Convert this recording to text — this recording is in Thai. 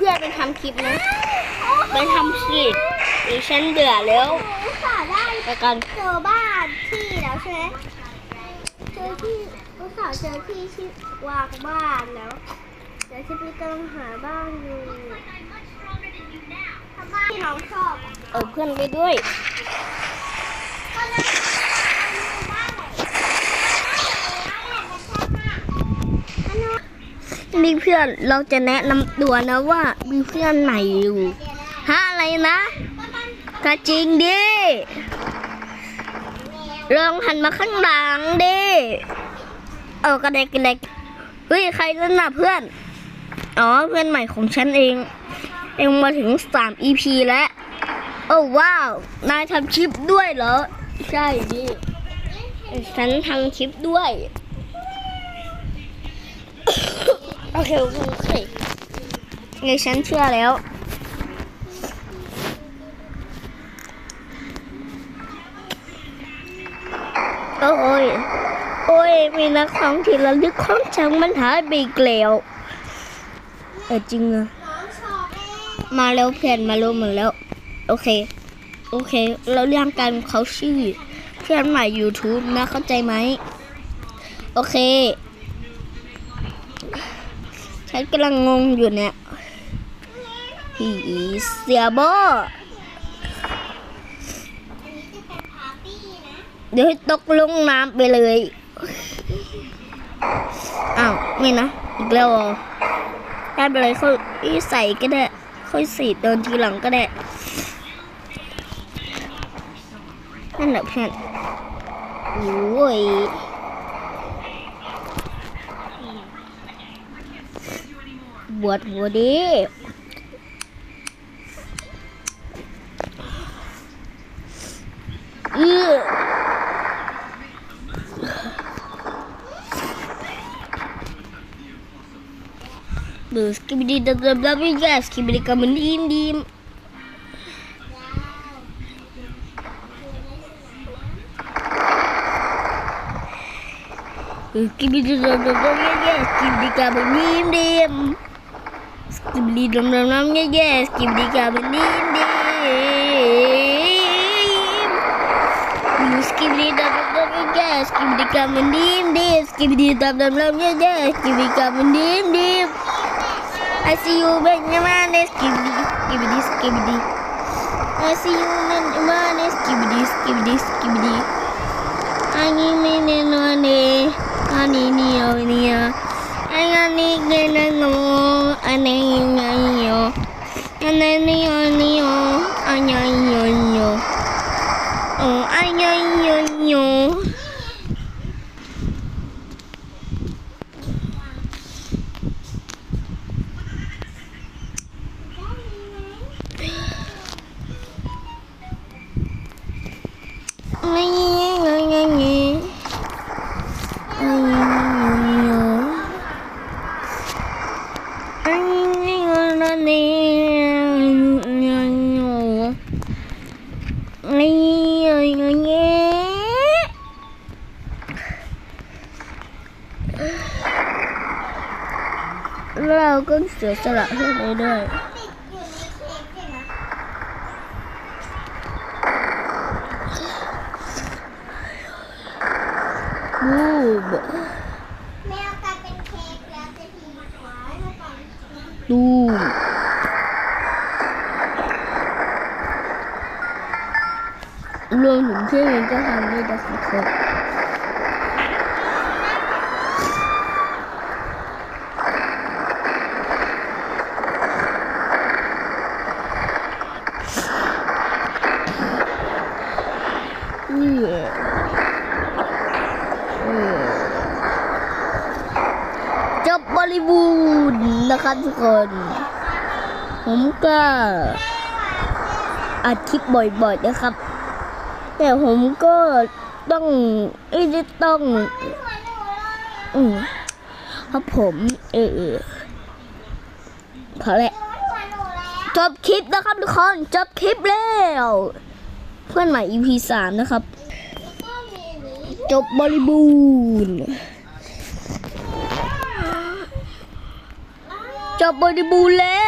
เพื่อนไปทำคลิปนะ ไปทำสิดิฉันเบื่อแล้วอุตส่าห์ได้ไปกันเจอบ้านที่แล้วใช่ไหมเจอที่อุตส่าห์เจอที่ที่วางบ้านแล้วเดี๋ยวที่พี่กำลังหาบ้านอยู่ถ้าบ้านที่น้องชอบอะเอาเพื่อนไปด้วย ก็เลยเอาบ้านไหนอันนู้ มีเพื่อนเราจะแนะนำตัวนะว่ามีเพื่อนใหม่อยู่ฮะอะไรนะกระจริงดิลองหันมาข้างหลังดิเออกระเด็กกระเด็กเฮ้ยใครนั่นน่ะเพื่อน อ๋อเพื่อนใหม่ของฉันเอง เองมาถึงสาม EP แล้ว โอ้ว้าว นายทำคลิปด้วยเหรอ ใช่ดิฉันทำคลิปด้วย โอเคโอเคโอเคไงฉันเชื่อแล้วโอ้ยโอ้ย มีนักของที่ระลึกของฉันมันหายไปอีกแล้วเออจริงอะมาแล้วเพื่อนมารู้หมดแล้ว โอเค โอเค เราเรียงกันเขาชื่อ เพื่อนใหม่ YouTube นะเข้าใจไหม โอเค ฉันกำลังงงอยู่เนี่ยผีเสียโบอันนี้จะเดี๋ยวตกลงน้ำไปเลย อ้าว ไม่นะ อีกแล้วเหรอได้ไปเลยค่อยใส่ก็ได้ ค่อยสีเดินทีหลังก็ได้ นั่นแหละเพื่อนโอ้ย บวชหัวดีเออดูสกิบดีดับดับดั Kibli drum drum drumnya guys. Kibli kabin dinding Terus kibli drum drum guys. Kibli kabin dinding Kibli drum drum drumnya guys. Kibli kabin dinding I see you manis di, skip di I see you manis Kibli kibli kibli Ani mene Ani niya Ani ani Oh, Anayınıyor. Anayınıyor. Anayınıyor. Anayınıyor. เราก็เสียสละเพื่อนไปด้วยติดอยู่ในเค้กเลยบูบแมวกลายเป็นเค้กแล้วจะทีไว้แล้วกันตู รวมถึงที่เองก็ทำด้วยนะครับเออเออจบบริบูรณ์นะครับทุกคน ผมก็อัดคลิปบ่อยๆนะครับ แต่ผมก็ต้องเอ้ยต้องอืมครับผม เออพอแล้วจบคลิปนะครับทุกคนจบคลิปแล้วเพื่อนใหม่ EP สามนะครับก็มีอันนี้จบบริบูรณ์จบบริบูรณ์แล้ว